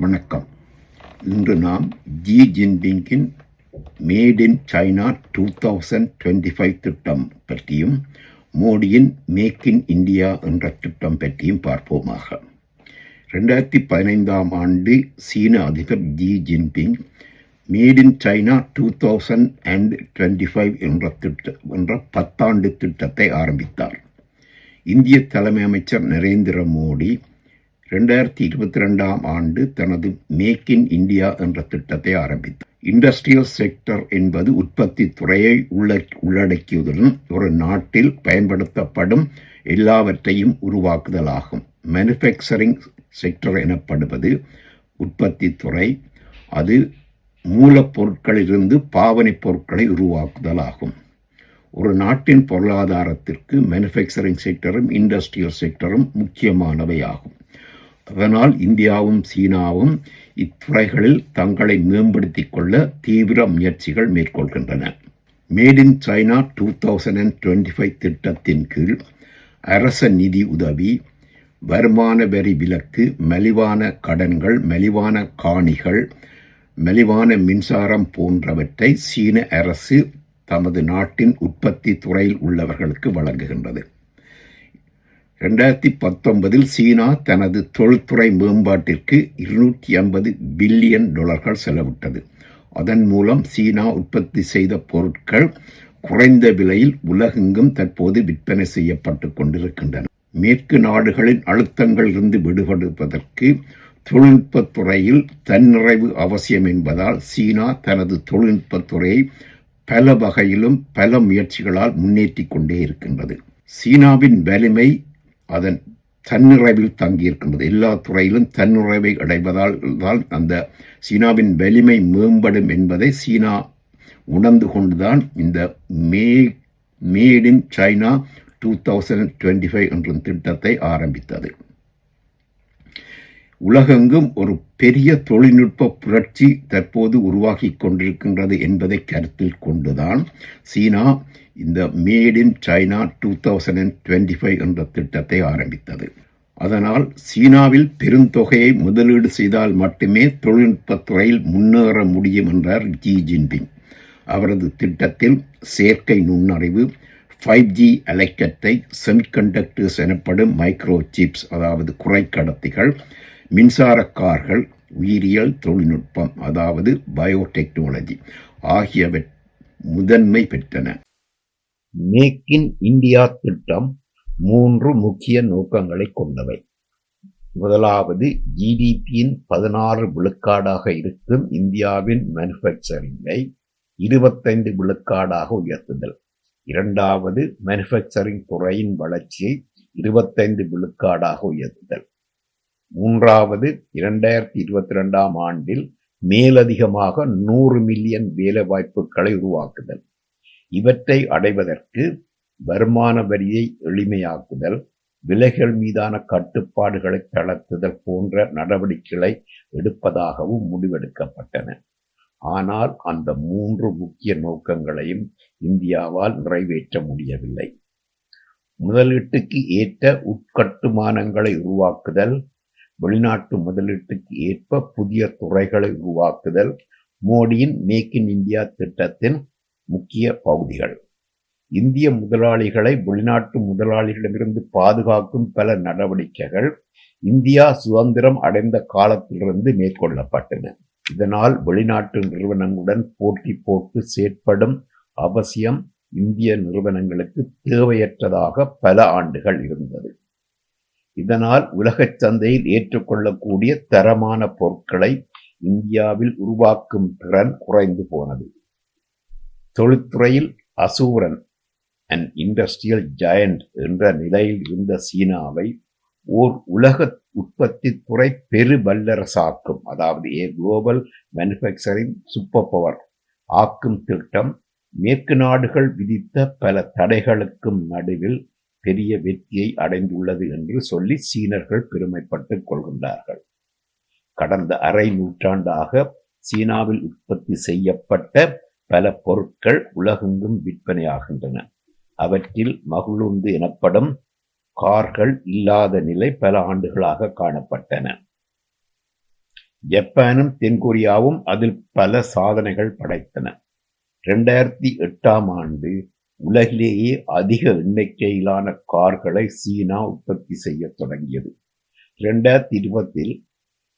வணக்கம். இன்று நாம் G ஜின்பிங்கின் made in China two thousand twenty five திட்டம் பற்றியும் மோடியின் மேக் இன் இந்தியா என்ற திட்டம் பற்றியும் பார்ப்போமாக. ரெண்டாயிரத்தி பதினைந்தாம் ஆண்டு சீன அதிபர் Xi Jinping made in China two thousand and twenty five என்ற திட்ட என்ற பத்தாண்டு திட்டத்தை ஆரம்பித்தார். இந்திய தலைமை அமைச்சர் நரேந்திர மோடி ரெண்டாயிரத்தி இருபத்தி ரெண்டாம் ஆண்டு தனது மேக் இன் இந்தியா என்ற திட்டத்தை ஆரம்பித்தார். இண்டஸ்ட்ரியல் செக்டர் என்பது உற்பத்தி துறையை உள்ள உள்ளடக்கியதுடன் ஒரு நாட்டில் பயன்படுத்தப்படும் எல்லாவற்றையும் உருவாக்குதலாகும். மேனுஃபேக்சரிங் செக்டர் எனப்படுவது உற்பத்தி துறை அது மூலப்பொருட்களிலிருந்து பாவனைப் பொருட்களை உருவாக்குதலாகும். ஒரு நாட்டின் பொருளாதாரத்திற்கு மேனுஃபேக்சரிங் செக்டரும் இண்டஸ்ட்ரியல் செக்டரும் முக்கியமானவை ஆகும் அதனால் இந்தியாவும் சீனாவும் இத்துறைகளில் தங்களை மேம்படுத்திக் கொள்ள தீவிர முயற்சிகள் மேற்கொள்கின்றன. Made in China two thousand and twenty five திட்டத்தின் கீழ் அரச நிதி உதவி வருமான வரி விலக்கு மலிவான கடன்கள் மலிவான காணிகள் மலிவான மின்சாரம் போன்றவற்றை சீன அரசு தமது நாட்டின் உற்பத்தி துறையில் உள்ளவர்களுக்கு வழங்குகின்றது. ரெண்டாயிரத்தி பத்தொன்பதில் சீனா தனது தொழில்துறை மேம்பாட்டிற்கு இருநூற்றி ஐம்பது பில்லியன் டாலர்கள் செலவிட்டது. அதன் மூலம் சீனா உற்பத்தி செய்த பொருட்கள் குறைந்த விலையில் உலகெங்கும் தற்போது விற்பனை செய்யப்பட்டு கொண்டிருக்கின்றன. மேற்கு நாடுகளின் அழுத்தங்களிலிருந்து விடுபடுவதற்கு தொழில்நுட்பத் துறையில் தன்னிறைவு அவசியம் என்பதால் சீனா தனது தொழில்நுட்பத் துறையை பல வகையிலும் பல முயற்சிகளால் முன்னேற்றி கொண்டே இருக்கின்றது. சீனாவின் வலிமை அதன் தன்னிறைவில் தங்கியிருக்கின்றது. எல்லா துறையிலும் தன்னிறைவை அடைவதால் தான் அந்த சீனாவின் வலிமை மேம்படும் என்பதை சீனா உணர்ந்து கொண்டுதான் இந்த மே made in China two thousand twenty five என்ற திட்டத்தை ஆரம்பித்தது. உலகெங்கும் ஒரு பெரிய தொழில்நுட்ப புரட்சி தற்போது உருவாகி கொண்டிருக்கின்றது என்பதை கருத்தில் கொண்டுதான் சீனா இந்த made in China two thousand and twenty five என்ற திட்டத்தை ஆரம்பித்தது. அதனால் சீனாவில் பெருந்தொகையை முதலீடு செய்தால் மட்டுமே தொழில்நுட்பத் துறையில் முன்னேற முடியும் என்றார் ஜி ஜின்பிங் அவரது திட்டத்தில் செயற்கை நுண்ணறிவு ஃபைவ் ஜி அலைக்கற்றை செமிகண்டக்டர்ஸ் எனப்படும் மைக்ரோ சிப்ஸ் அதாவது குறைக்கடத்திகள் மின்சார கார்கள் உயிரியல் தொழில்நுட்பம் அதாவது பயோடெக்னாலஜி ஆகியவை முதன்மை பெற்றன. மேக் இன் இந்தியா திட்டம் மூன்று முக்கிய நோக்கங்களை கொண்டவை. முதலாவது ஜிடிபியின் பதினாறு விழுக்காடாக இருக்கும் இந்தியாவின் மேனுஃபேக்சரிங்கை இருபத்தைந்து விழுக்காடாக உயர்த்துதல். இரண்டாவது மேனுஃபேக்சரிங் துறையின் வளர்ச்சியை இருபத்தைந்து விழுக்காடாக உயர்த்துதல். மூன்றாவது இரண்டாயிரத்தி இருபத்தி ரெண்டாம் ஆண்டில் மேலதிகமாக நூறு மில்லியன் வேலை வாய்ப்புகளை உருவாக்குதல். இவற்றை அடைவதற்கு வருமான வரியை எளிமையாக்குதல் விலைகள் மீதான கட்டுப்பாடுகளை தளர்த்துதல் போன்ற நடவடிக்கைகளை எடுப்பதாகவும் முடிவெடுக்கப்பட்டன. ஆனால் அந்த மூன்று முக்கிய நோக்கங்களையும் இந்தியாவால் நிறைவேற்ற முடியவில்லை. முதலீட்டுக்கு ஏற்ற உட்கட்டுமானங்களை உருவாக்குதல் வெளிநாட்டு முதலீட்டுக்கு ஏற்ப புதிய துறைகளை உருவாக்குதல் மோடியின் மேக் இன் இந்தியா திட்டத்தின் முக்கிய பகுதிகள். இந்திய முதலாளிகளை வெளிநாட்டு முதலாளிகளிடமிருந்து பாதுகாக்கும் பல நடவடிக்கைகள் இந்தியா சுதந்திரம் அடைந்த காலத்திலிருந்து மேற்கொள்ளப்பட்டன. இதனால் வெளிநாட்டு நிறுவனங்களுடன் போட்டி போட்டு செயற்படும் அவசியம் இந்திய நிறுவனங்களுக்கு தேவையற்றதாக பல ஆண்டுகள் இருந்தது. இதனால் உலகச் சந்தையில் ஏற்றுக்கொள்ளக்கூடிய தரமான பொருட்களை இந்தியாவில் உருவாக்கும் திறன் குறைந்து போனது. தொழில்துறையில் அசூரன் அண்ட் இண்டஸ்ட்ரியல் ஜாயண்ட் என்ற நிலையில் இருந்த சீனாவை ஓர் உலக உற்பத்தி துறை பெரு வல்லரசாக்கும் அதாவது a global manufacturing super power ஆக்கும் திட்டம் மேற்கு நாடுகள் விதித்த பல தடைகளுக்கும் நடுவில் பெரிய வெற்றியை அடைந்துள்ளது என்று சொல்லி சீனர்கள் பெருமைப்பட்டுக் கொள்கின்றார்கள். கடந்த அரை நூற்றாண்டாக சீனாவில் உற்பத்தி செய்யப்பட்ட பல பொருட்கள் உலகெங்கும் விற்பனையாகின்றன. அவற்றில் மகிழுந்து எனப்படும் கார்கள் இல்லாத நிலை பல ஆண்டுகளாக காணப்பட்டன. ஜப்பானும் தென்கொரியாவும் அதில் பல சாதனைகள் படைத்தன. இரண்டாயிரத்தி எட்டாம் ஆண்டு உலகிலேயே அதிக எண்ணிக்கையிலான கார்களை சீனா உற்பத்தி செய்ய தொடங்கியது. ரெண்டாயிரத்தி இருபத்தில்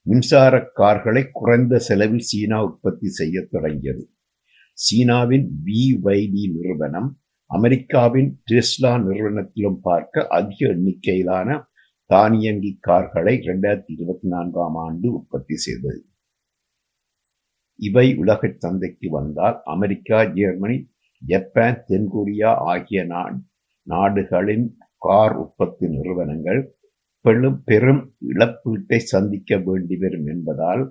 மின்சார கார்களை குறைந்த செலவில் சீனா உற்பத்தி செய்ய தொடங்கியது. சீனாவின் விவைடி நிறுவனம் அமெரிக்காவின் டெஸ்லா நிறுவனத்திலும் பார்க்க அதிக எண்ணிக்கையிலான தானியங்கி கார்களை இரண்டாயிரத்தி இருபத்தி நான்காம் ஆண்டு உற்பத்தி செய்தது. இவை உலக சந்தைக்கு வந்தால் அமெரிக்கா ஜெர்மனி ஜப்பான் தென்கொரியா ஆகிய நாடுகளின் கார் உற்பத்தி நிறுவனங்கள் பெரும் பெரும் இழப்பீட்டை சந்திக்க வேண்டி வரும் என்பதால்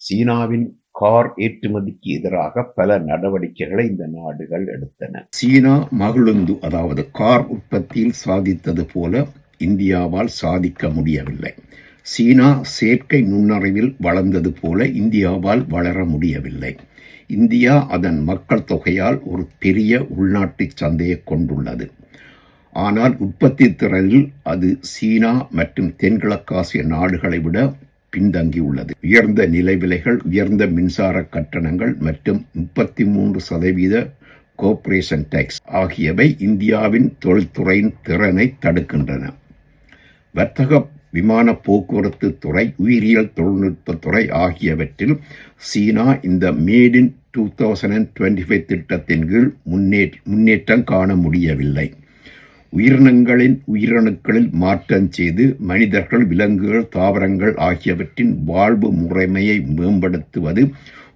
சீனாவின் கார் ஏற்றுமதிக்கு எதிராக பல நடவடிக்கைகளை இந்த நாடுகள் எடுத்தன. சீனா மகிழுந்து அதாவது கார் உற்பத்தியில் சாதித்தது போல இந்தியாவால் சாதிக்க முடியவில்லை. சீனா செயற்கை நுண்ணறிவில் வளர்ந்தது போல இந்தியாவால் வளர முடியவில்லை. இந்தியா அதன் மக்கள் தொகையால் ஒரு பெரிய உள்நாட்டு சந்தையை கொண்டுள்ளது. ஆனால் உற்பத்தி திறனில் அது சீனா மற்றும் தென்கிழக்காசிய நாடுகளை விட பின்தங்கியுள்ளது. உயர்ந்த நிலை விலைகள் உயர்ந்த மின்சார கட்டணங்கள் மற்றும் முப்பத்தி மூன்று சதவீத கோர்ப்பரேஷன் டேக்ஸ் ஆகியவை இந்தியாவின் தொழில்துறையின் திறனை தடுக்கின்றன. வர்த்தக விமான போக்குவரத்து துறை உயிரியல் தொழில்நுட்ப துறை ஆகியவற்றில் சீனா இந்த made in two thousand and twenty five திட்டத்தின் கீழ் முன்னே முன்னேற்றம் காண முடியவில்லை. உயிரினங்களின் உயிரணுக்களில் மாற்றம் செய்து மனிதர்கள் விலங்குகள் தாவரங்கள் ஆகியவற்றின் வாழ்வு முறைமையை மேம்படுத்துவது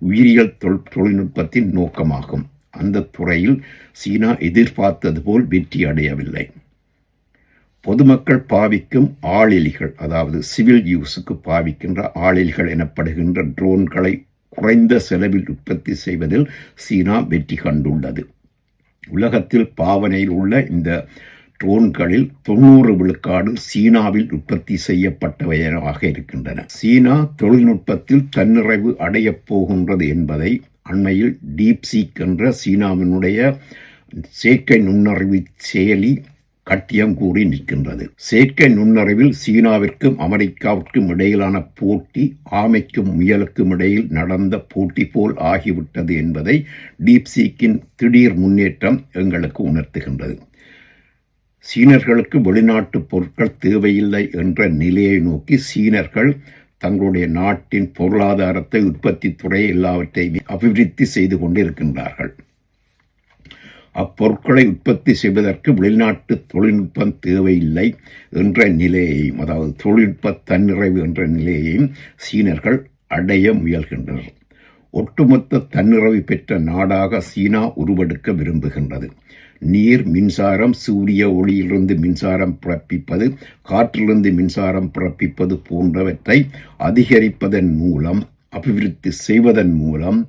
உயிரியல் தொழில்நுட்பத்தின் நோக்கமாகும். அந்த துறையில் சீனா எதிர்பார்த்தது போல் வெற்றி அடையவில்லை பொதுமக்கள் பாவிக்கும் ஆளிலிகள் அதாவது சிவில் யூஸுக்கு பாவிக்கின்ற ஆளிலிகள் எனப்படுகின்ற ட்ரோன்களை குறைந்த செலவில் உற்பத்தி செய்வதில் சீனா வெற்றி கண்டுள்ளது. உலகத்தில் பாவனையில் உள்ள இந்த ட்ரோன்களில் தொண்ணூறு விழுக்காடு சீனாவில் உற்பத்தி செய்யப்பட்டவையாக இருக்கின்றன. சீனா தொழில்நுட்பத்தில் தன்னிறைவு அடையப் போகின்றது என்பதை அண்மையில் டீப்சீக் என்ற சீனாவினுடைய செயற்கை நுண்ணறிவு செயலி கட்டியம் கூடி நிற்கின்றது. செயற்கை நுண்ணறிவில் சீனாவிற்கும் அமெரிக்காவிற்கும் இடையிலான போட்டி ஆமைக்கும் முயலுக்கும் இடையில் நடந்த போட்டி போல் ஆகிவிட்டது என்பதை டீப்சீக்கின் திடீர் முன்னேற்றம் எங்களுக்கு உணர்த்துகின்றது. சீனர்களுக்கு வெளிநாட்டு பொருட்கள் தேவையில்லை என்ற நிலையை நோக்கி சீனர்கள் தங்களுடைய நாட்டின் பொருளாதாரத்தை உற்பத்தி துறை எல்லாவற்றையும் அபிவிருத்தி செய்து கொண்டிருக்கின்றார்கள். அப்பொருட்களை உற்பத்தி செய்வதற்கு வெளிநாட்டு தொழில்நுட்பம் தேவையில்லை என்ற நிலையையும் அதாவது தொழில்நுட்ப தன்னிறைவு என்ற நிலையையும் சீனர்கள் அடைய முயல்கின்றனர். ஒட்டுமொத்த தன்னிறைவு பெற்ற நாடாக சீனா உருவெடுக்க விரும்புகின்றது. நீர் மின்சாரம் சூரிய ஒளியிலிருந்து மின்சாரம் பிறப்பிப்பது காற்றிலிருந்து மின்சாரம் பிறப்பிப்பது போன்றவற்றை அதிகரிப்பதன் மூலம் அபிவிருத்தி செய்வதன் மூலம்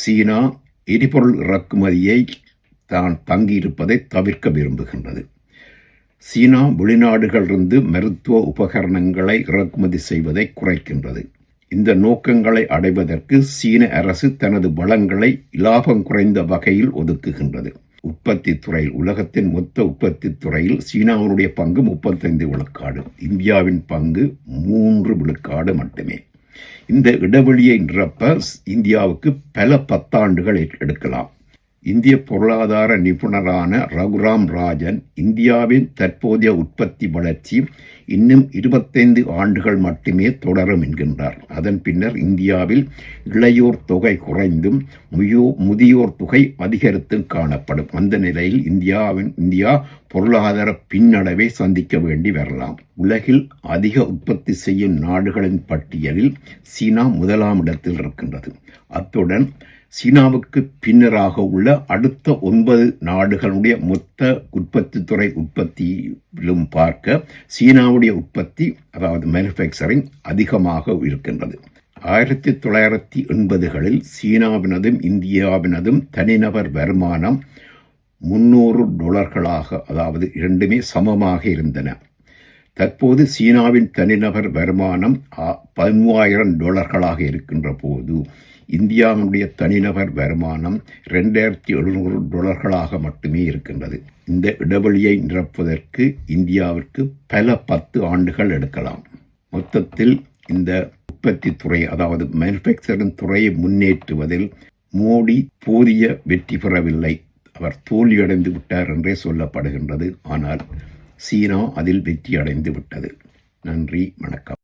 சீனா எரிபொருள் இறக்குமதியை தான் தங்கியிருப்பதை தவிர்க்க விரும்புகின்றது. சீனா வெளிநாடுகளிலிருந்து மருத்துவ உபகரணங்களை இறக்குமதி செய்வதை குறைக்கின்றது. இந்த நோக்கங்களை அடைவதற்கு சீன அரசு தனது வளங்களை இலாபம் குறைந்த வகையில் ஒதுக்குகின்றது. உற்பத்தி துறையில் உலகத்தின் மொத்த உற்பத்தி துறையில் சீனாவுடைய பங்கு முப்பத்தைந்து விழுக்காடு இந்தியாவின் பங்கு மூன்று விழுக்காடு மட்டுமே. இந்த இடைவெளியை நிரப்ப இந்தியாவுக்கு பல பத்தாண்டுகள் எடுக்கலாம். இந்திய பொருளாதார நிபுணரான ரகுராம் ராஜன் இந்தியாவின் தற்போதைய உற்பத்தி வளர்ச்சி இன்னும் இருபத்தைந்து ஆண்டுகள் மட்டுமே தொடரும் என்கின்றார். அதன் பின்னர் இந்தியாவில் இளையோர் தொகை குறைந்தும் முயோ முதியோர் தொகை அதிகரித்தும் காணப்படும். அந்த நிலையில் இந்தியாவின் இந்தியா பொருளாதார பின்னடைவை சந்திக்க வேண்டி வரலாம். உலகில் அதிக உற்பத்தி செய்யும் நாடுகளின் பட்டியலில் சீனா முதலாம் இடத்தில் இருக்கின்றது. அத்துடன் சீனாவுக்கு பின்னராக உள்ள அடுத்த ஒன்பது நாடுகளுடைய மொத்த உற்பத்தித்துறை உற்பத்தியிலும் பார்க்க சீனாவுடைய உற்பத்தி அதாவது மேனுஃபேக்சரிங் அதிகமாக இருக்கின்றது. ஆயிரத்தி தொள்ளாயிரத்தி எண்பதுகளில் சீனாவினதும் இந்தியாவினதும் தனிநபர் வருமானம் முன்னூறு டாலர்களாக அதாவது இரண்டுமே சமமாக இருந்தன. தற்போது சீனாவின் தனிநபர் வருமானம் பதிமூவாயிரம் டாலர்களாக இருக்கின்ற போது இந்தியாவினுடைய தனிநபர் வருமானம் ரெண்டாயிரத்தி எழுநூறு டாலர்களாக மட்டுமே இருக்கின்றது. இந்த இடைவெளியை நிரப்புவதற்கு இந்தியாவிற்கு பல பத்து ஆண்டுகள் எடுக்கலாம். மொத்தத்தில் இந்த உற்பத்தி துறை அதாவது மேனுஃபேக்சரிங் துறையை முன்னேற்றுவதில் மோடி போதிய வெற்றி பெறவில்லை. அவர் தோல்வியடைந்து விட்டார் என்றே சொல்லப்படுகின்றது. ஆனால் சீனா அதில் வெற்றி அடைந்து விட்டது. நன்றி வணக்கம்.